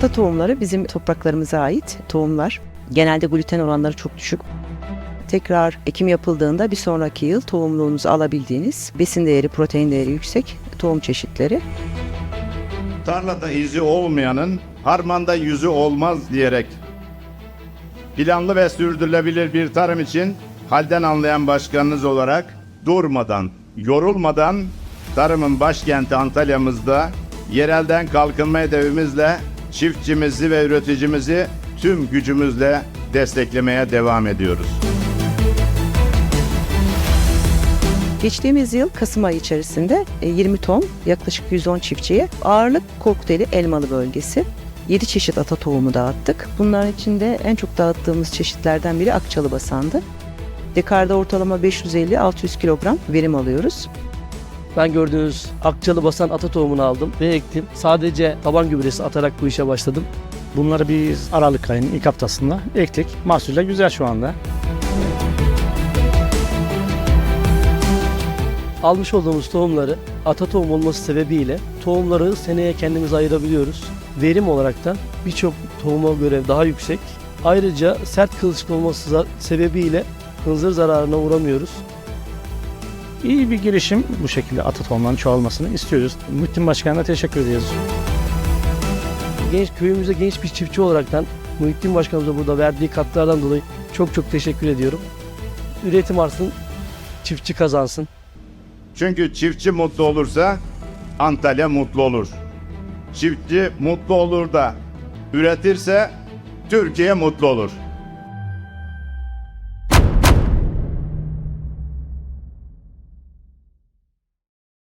Ata tohumları bizim topraklarımıza ait tohumlar. Genelde gluten oranları çok düşük. Tekrar ekim yapıldığında bir sonraki yıl tohumluğunuzu alabildiğiniz besin değeri, protein değeri yüksek tohum çeşitleri. Tarlada izi olmayanın harmanda yüzü olmaz diyerek planlı ve sürdürülebilir bir tarım için halden anlayan başkanınız olarak durmadan, yorulmadan tarımın başkenti Antalya'mızda yerelden kalkınma hedefimizle çiftçimizi ve üreticimizi tüm gücümüzle desteklemeye devam ediyoruz. Geçtiğimiz yıl Kasım ayı içerisinde e, 20 ton yaklaşık 110 çiftçiye ağırlık kokteyli elmalı bölgesi 7 çeşit ata tohumu dağıttık. Bunların içinde en çok dağıttığımız çeşitlerden biri Akçalı basandı. Dekarda ortalama 550-600 kilogram verim alıyoruz. Ben gördüğünüz akçalı basan ata tohumunu aldım ve ektim. Sadece taban gübresi atarak bu işe başladım. Bunları biz Aralık ayının ilk haftasında ektik. Mahsuller güzel şu anda. Almış olduğumuz tohumları ata tohum olması sebebiyle tohumları seneye kendimiz ayırabiliyoruz. Verim olarak da birçok tohuma göre daha yüksek. Ayrıca sert kılçık olması sebebiyle hınzır zararına uğramıyoruz. İyi bir girişim bu şekilde ata tohumlarının çoğalmasını istiyoruz. Muhittin Başkanı'na teşekkür ediyoruz. Genç köyümüze genç bir çiftçi olaraktan Muhittin Başkanımıza burada verdiği katkılardan dolayı çok çok teşekkür ediyorum. Üretim artsın, çiftçi kazansın. Çünkü çiftçi mutlu olursa Antalya mutlu olur. Çiftçi mutlu olur da üretirse Türkiye mutlu olur.